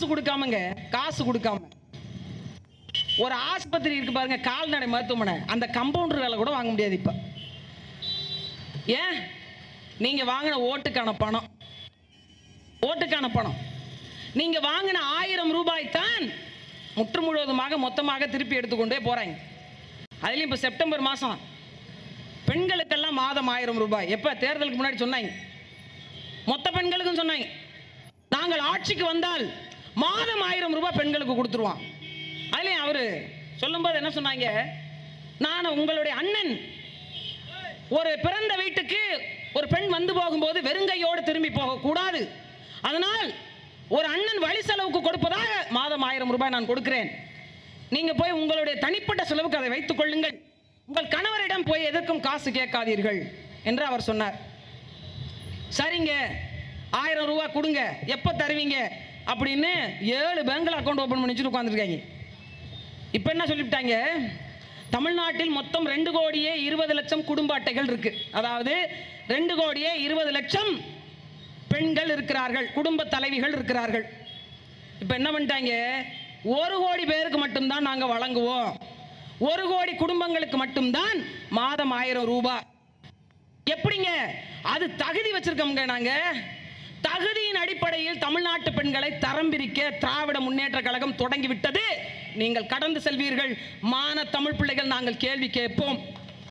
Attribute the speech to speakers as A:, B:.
A: காசு கொடுக்காமங்க காசு கொடுக்காம. ஒரு ஆஸ்பத்திரி இருக்கு பாருங்க கால்நடை மருத்துவமனை. அந்த கம்பவுண்டர் வேலை கூட வாங்க முடியாது இப்போ. ஏன்? நீங்க வாங்கின ஓட்டுக்கான பணம். ஓட்டுக்கான பணம். நீங்க வாங்கின ஆயிரம் ரூபாய் தான் முற்று முழுவதுமாக மொத்தமாக திருப்பி எடுத்துக்கொண்டே போறாங்க. அதுலயும் இப்ப செப்டம்பர் மாசம். பெண்களுக்கெல்லாம் மாதம் ஆயிரம் ரூபாய். எப்ப? தேர்தலுக்கு முன்னாடி சொன்னாங்க. மொத்த பெண்களுக்கும் சொன்னாங்க. நாங்கள் ஆட்சிக்கு வந்தால் மாதம் ஆயிரம் ரூபாய் பெண்களுக்கு கொடுத்துருவான். அதுலயும் அவரு சொல்லும்போது என்ன சொன்னாங்க? நான் உங்களுடைய அண்ணன். ஒரு பிறந்த வீட்டுக்கு ஒரு பெண் வந்து போகும்போது வெறுங்கையோடு திரும்பி போகக்கூடாது அதனால் ஒரு அண்ணன் வழி செலவுக்கு கொடுப்பதாக மாதம் ஆயிரம் ரூபாய் நான் கொடுக்கிறேன். நீங்க போய் உங்களுடைய தனிப்பட்ட செலவுக்கு அதை வைத்துக் கொள்ளுங்கள். உங்கள் கணவரிடம் போய் எதற்கும் காசு கேட்காதீர்கள் என்று அவர் சொன்னார். சரிங்க. ஆயிரம் ரூபாய் கொடுங்க. எப்போ தருவீங்க? அப்படின்னு ஏழு பேங்க்ல அக்கௌண்ட் ஓப்பன் பண்ணி வச்சுட்டு உட்காந்துருக்காங்க இப்போ என்ன சொல்லிவிட்டாங்க? தமிழ்நாட்டில் மொத்தம் ரெண்டு கோடியே இருபது லட்சம் குடும்ப அட்டைகள் இருக்கு. அதாவது ரெண்டு கோடியே இருபது லட்சம் பெண்கள் இருக்கிறார்கள் குடும்ப தலைவிகள் இருக்கிறார்கள். இப்போ என்ன பண்ணிட்டாங்க? ஒரு கோடி பேருக்கு மட்டும்தான் நாங்கள் வழங்குவோம். ஒரு கோடி குடும்பங்களுக்கு மட்டும்தான் மாதம் ஆயிரம் ரூபாய். எப்படிங்க? அது தகுதி வச்சிருக்கோங்க நாங்கள் தகுதியின் அடிப்படையில் தமிழ்நாட்டு பெண்களை தரம் பிரிக்க திராவிட முன்னேற்ற கழகம் தொடங்கிவிட்டது. நீங்கள் கடந்து செல்வீர்கள். மான தமிழ் பிள்ளைகள் நாங்கள் கேள்வி கேட்போம்.